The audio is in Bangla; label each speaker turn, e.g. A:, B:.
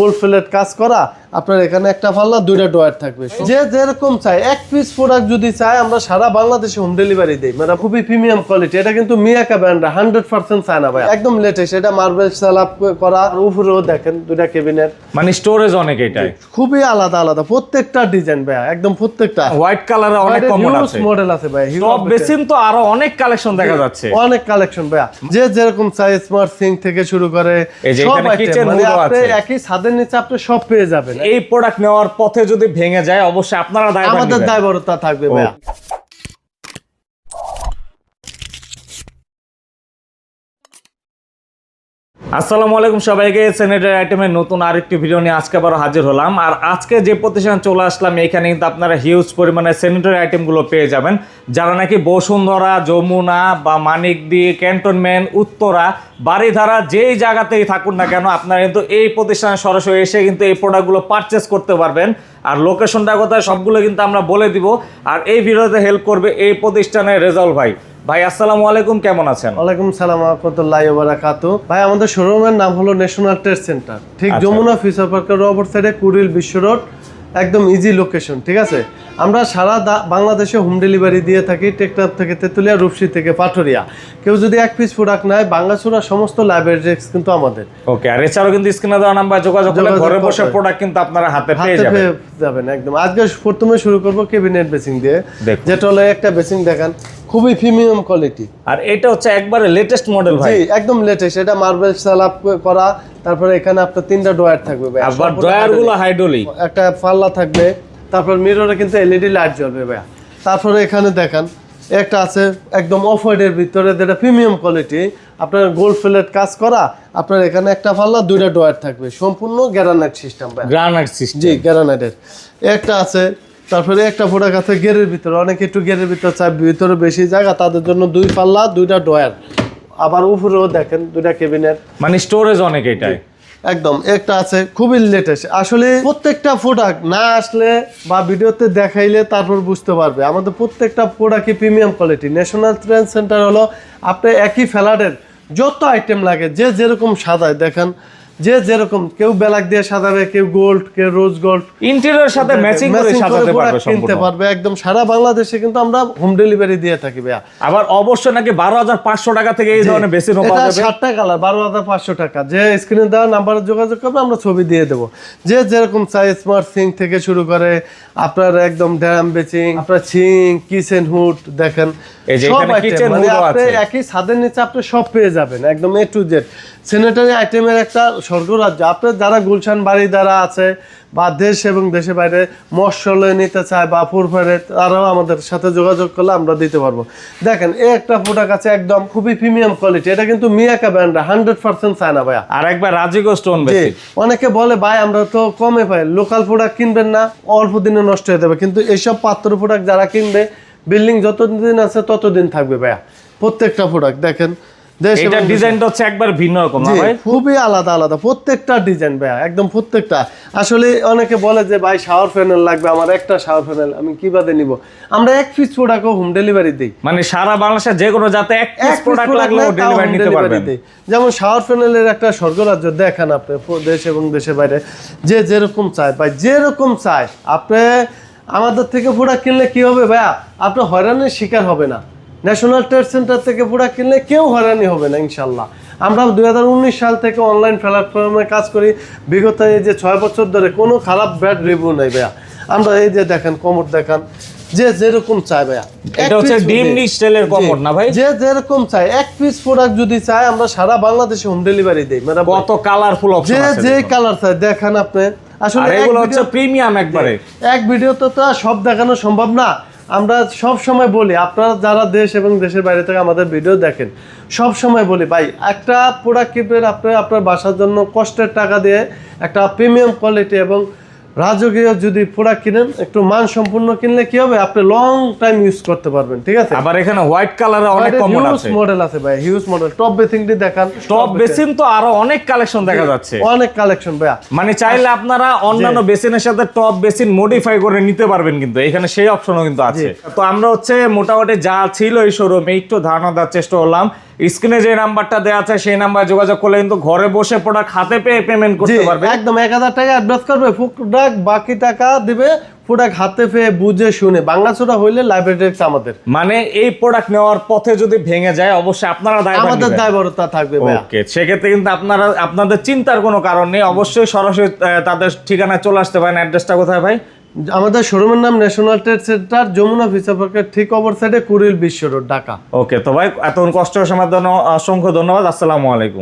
A: গোল্ড ফিলেট কাজ করা আপনার এখানে একটা পাল্লা দুইটা ডয়ার থাকবে। যে যেরকম চাই এক পিস প্রোডাক্ট যদি চাই আমরা সারা বাংলাদেশে হোম ডেলিভারি দিই। মানে খুবই প্রিমিয়াম কোয়ালিটি এটা কিন্তু মিয়াকা ব্র্যান্ড হান্ড্রেড পার্সেন্ট চায় না ভাই। একদম লেটেস্ট এটা মার্বেল সালাপ করা উপরেও দেখেন দুইটা কেবিনেট
B: মানে স্টোরেজ অনেক এটাই।
A: খুবই আলাদা আলাদা প্রত্যেকটা ডিজাইন ভাই একদম প্রত্যেকটা।
B: হোয়াইট কালারে অনেক কমন আছে।
A: মডেল আছে ভাই
B: টপ বেসিন তো আরও অনেক কালেকশন দেখা যাচ্ছে।
A: অনেক কালেকশন ভাইয়া যে যেরকম চাই স্মার্ট সিঙ্ক থেকে শুরু করে
B: এই যে
A: সব
B: এখানে kitchen
A: মানে আপনি
B: আছে।
A: একই ছাদের নিচে আপনি সব পেয়ে যাবেন।
B: এই প্রোডাক্ট নেওয়ার পথে যদি ভেঙে যায় অবশ্যই আপনারা
A: আমাদের। দায়বদ্ধতা থাকবে ভাইয়া।
B: আসসালামু আলাইকুম সবাইকে স্যানিটারি আইটেমের নতুন আরেকটি ভিডিও নিয়ে আজকে আবার হাজির হলাম। আর আজকে যে প্রতিষ্ঠান চলে আসলাম, এখানে কিন্তু আপনারা হিউজ পরিমাণে স্যানিটারি আইটেমগুলো পেয়ে যাবেন। যারা নাকি বসুন্ধরা, যমুনা বা মানিকদি, ক্যান্টনমেন্ট, উত্তরা বাড়িধারা যেই জায়গাতেই থাকুন না কেন, আপনারা কিন্তু এই প্রতিষ্ঠানে সরাসরি এসে কিন্তু এই প্রোডাক্টগুলো পারচেস করতে পারবেন। আর লোকেশনটা কোথায় সবগুলো কিন্তু আমরা বলে দিব। আর এই ভিডিওতে হেল্প করবে এই প্রতিষ্ঠানের রেজাল্ট ভাই। ভাই আসসালামু আলাইকুম কেমন আছেন?
A: ওয়ালাইকুম সালাম রহমতুল্লাহ বারাকাতু ভাই আমাদের শোরুমের নাম হলো ন্যাশনাল ট্রেড সেন্টার ঠিক
B: আচ্ছা।
A: যমুনা ফিচার পার্কের সাইডে কুড়িল বিশ্ব রোড একদম ইজি লোকেশন ঠিক আছে? আমরা সারা বাংলাদেশে হোম ডেলিভারি দিয়ে থাকি থেকে তেতুলিয়া রূপসী থেকে পাটুরিয়া কেউ যদি এক পিস প্রোডাক্ট নেয় বাংলাচুরা সমস্ত লাইব্রেরি কিন্তু আমাদের।
B: ওকে আর এছাড়াও কিন্তু স্ক্রিনে দেওয়া নাম্বার যোগাযোগ করলে ঘরে বসে প্রোডাক্ট কিন্তু আপনারা হাতে পেয়ে যাবেন।
A: যাবেন একদম। আজকে প্রথমে শুরু করব কেবিনেট বেসিং দিয়ে। যেটা হলো একটা বেসিং দেখান। খুবই প্রিমিয়াম কোয়ালিটি
B: আর এটা হচ্ছে একবারে লেটেস্ট মডেল ভাই।
A: জি একদম লেটেস্ট এটা মার্বেল সালাপ করা। তারপরে এখানে আপনার তিনটা ডয়ার থাকবে ভাই
B: আবার
A: ড্রয়ারগুলো
B: হাইড্রোলিক
A: একটা পাল্লা থাকবে। তারপর মিররে কিন্তু এলইডি লাইট জ্বলবে ভাইয়া। তারপরে এখানে দেখেন একটা আছে একদম অফ হোয়াইটের ভিতরে যেটা প্রিমিয়াম কোয়ালিটি আপনার গোল্ড ফিলেট কাজ করা। আপনার এখানে একটা পাল্লা দুইটা ডয়ার থাকবে। সম্পূর্ণ গ্যারানাইট সিস্টেম ভাই
B: গ্রানাইট সিস্টেম
A: জি গ্যারানাইটের একটা আছে তারপরে একটা প্রোডাক্ট আছে গেরের ভিতরে। অনেকে একটু গেরের ভিতরে চায় ভিতরে বেশি জায়গা তাদের জন্য দুই পাল্লা দুইটা ডয়ার আবার উপরেও দেখেন দুইটা কেবিনেট
B: মানে স্টোরেজ অনেক এটাই।
A: একদম। একটা আছে খুবই লেটেস্ট আসলে প্রত্যেকটা প্রোডাক্ট না আসলে বা ভিডিওতে দেখাইলে তারপর বুঝতে পারবে। আমাদের প্রত্যেকটা প্রোডাক্টই premium quality National Trend Centre হলো আপনি একই ফ্ল্যাটের যত আইটেম লাগে যে যেরকম সাজায় দেখেন যে যেরকম কেউ ব্ল্যাক দিয়ে সাজাবে কেউ গোল্ড কেউ রোজ গোল্ড
B: ইন্টেরিয়র সাথে ম্যাচিং করে সাজাতে পারবে
A: কিনতে পারবে একদম সারা বাংলাদেশে কিন্তু আমরা হোম ডেলিভারি দিয়ে থাকি ভাইয়া।
B: আবার অবশ্যই নাকি বারো হাজার পাঁচশো টাকা থেকে এই ধরনের বেশি
A: এটা
B: পাওয়া যাবে
A: সাতটা কালার বারো হাজার পাঁচশো টাকা। যে স্ক্রিনে দেওয়া নাম্বারে যোগাযোগ করবে আমরা ছবি দিয়ে দেবো। যে যেরকম চাই স্মার্ট সিঙ্ক থেকে শুরু করে আপনার একদম ড্যাম বেচিং আপনার সিঙ্ক কিচেন হুড দেখেন
B: এই যে এখানে kitchen
A: মানে আপনি
B: আছে।
A: একই ছাদের নিচে আপনি সব পেয়ে যাবেন একদম এ টু জেড স্যানিটারি আইটেমের একটা স্বর্গরাজ্য। আপনার যারা গুলশান বাড়ি দ্বারা আছে বা দেশ এবং দেশে বাইরে মশলে নিতে চায় বা ফুরফারে তারাও আমাদের সাথে যোগাযোগ করলে আমরা দিতে পারব। দেখেন এই একটা প্রোডাক্ট আছে একদম খুবই প্রিমিয়াম কোয়ালিটি এটা কিন্তু মিয়াকা ব্র্যান্ড হান্ড্রেড পার্সেন্ট চায় না ভাইয়া।
B: আর একবার রাজিগো স্টোন
A: অনেকে বলে ভাই আমরা তো কমে পাই লোকাল প্রোডাক্ট কিনবেন না অল্প দিনে নষ্ট হয়ে যাবে। কিন্তু এইসব পাত্র প্রোডাক্ট যারা কিনবে বিল্ডিং যতদিন আছে ততদিন থাকবে ভাইয়া। প্রত্যেকটা প্রোডাক্ট দেখেন
B: এটা ডিজাইনটা হচ্ছে একবার ভিন্ন রকম না ভাই?
A: খুবই আলাদা আলাদা। প্রত্যেকটা ডিজাইন ভাইয়া একদম প্রত্যেকটা। আসলে অনেকে বলে যে ভাই শাওয়ার প্যানেল লাগবে আমার একটা শাওয়ার প্যানেল আমি কি বাদে নিব? আমরা এক পিস প্রোডাক্টও হোম ডেলিভারি দিই।
B: মানে সারা বাংলাদেশে যে কোনো যাতে এক পিস প্রোডাক্ট লাগলেও ডেলিভারি নিতে পারবেন।
A: যেমন শাওয়ার প্যানেলের একটা স্বর্গরাজ্য দেখান আপনি দেশ এবং দেশের বাইরে। যে যেরকম চায় ভাই যেরকম চায়। আপনি আমাদের থেকে প্রোডাক্ট কিনলে কি হবে ভাইয়া? আপনি হয়রানির শিকার হবে না। ন্যাশনাল ট্রেড সেন্টার থেকে প্রোডাক্ট কিনলে কেউ হয়রানি হবে না ইনশাল্লাহ। আমরা দুই হাজার উনিশ সাল থেকে অনলাইন প্ল্যাটফর্মে কাজ করি। বিগত এই যে ছয় বছর ধরে কোনো খারাপ ব্যাড রিভিউ নেই ভাইয়া। আমরা এই যে দেখেন কমর দেখান। যে যেরকম চায় ভাইয়া
B: এটা হচ্ছে ডিম স্টাইলের কমোড না ভাই?
A: যে যেরকম চাই এক পিস প্রোডাক্ট যদি চাই আমরা সারা বাংলাদেশে হোম ডেলিভারি দেই মানে
B: কত কালারফুল
A: যে
B: অপশন আছে
A: যে
B: দেখুন।
A: কালার চাই দেখান আপনি। আসলে এক
B: এগুলো হচ্ছে প্রিমিয়াম একবারে।
A: এক ভিডিওতে তো সব দেখানো সম্ভব না। আমরা সব সময় বলি, আপনারা যারা দেশ এবং দেশের বাইরে থেকে আমাদের ভিডিও দেখেন, সব সময় বলি, ভাই, একটা প্রোডাক্ট কিনবেন আপনি আপনার বাসার জন্য কষ্টের টাকা দিয়ে একটা প্রিমিয়াম কোয়ালিটি এবং রাজকীয় যদি প্রোডাক্ট কিনেন একটু মান সম্পূর্ণ কিনলে কি হবে? আপনি লং টাইম ইউজ করতে পারবেন ঠিক আছে?
B: আবার এখানে হোয়াইট কালারে অনেক কমন আছে।
A: মডেল আছে ভাই হিউজ মডেল টপ বেসিংটি দেখান
B: টপ বেসিন তো আরও অনেক কালেকশন দেখা যাচ্ছে।
A: অনেক কালেকশন ভাইয়া।
B: মানে চাইলে আপনারা অন্যান্য বেসিনের সাথে টপ বেসিন মডিফাই করে নিতে পারবেন কিন্তু এখানে সেই অপশনও কিন্তু আছে। তো আমরা হচ্ছে মোটামুটি যা ছিল এই শোরুমে একটু ধারণা দেওয়ার চেষ্টা করলাম। স্ক্রিনে যে নাম্বারটা দেওয়া আছে সেই নাম্বারে যোগাযোগ করলে কিন্তু ঘরে বসে প্রোডাক্ট হাতে পেয়ে পেমেন্ট করতে পারবে।
A: একদম এক হাজার টাকা অ্যাডভান্স করবে প্রোডাক্ট বাকি টাকা দিবে প্রোডাক্ট হাতে পেয়ে বুঝে শুনে। বাংলা ছোটা হইলে লাইব্রেরি আমাদের।
B: মানে এই প্রোডাক্ট নেওয়ার পথে যদি ভেঙে যায় অবশ্যই আপনারা দায়ভার
A: আমাদের। দায়বদ্ধতা থাকবে
B: ওকে সেক্ষেত্রে কিন্তু আপনারা আপনাদের চিন্তার কোনো কারণ নেই। অবশ্যই সরাসরি তাদের ঠিকানায় চলে আসতে পারেন। অ্যাড্রেসটা কোথায় ভাই?
A: আমাদের শোরুমের নাম ন্যাশনাল ট্রেড সেন্টার যমুনা ফিসা পার্কের ঠিক অপর সাইডে কুড়িল বিশ্ব রোড ঢাকা।
B: ওকে তো ভাই এত কষ্ট সমাধান অসংখ্য ধন্যবাদ, আসসালামু আলাইকুম।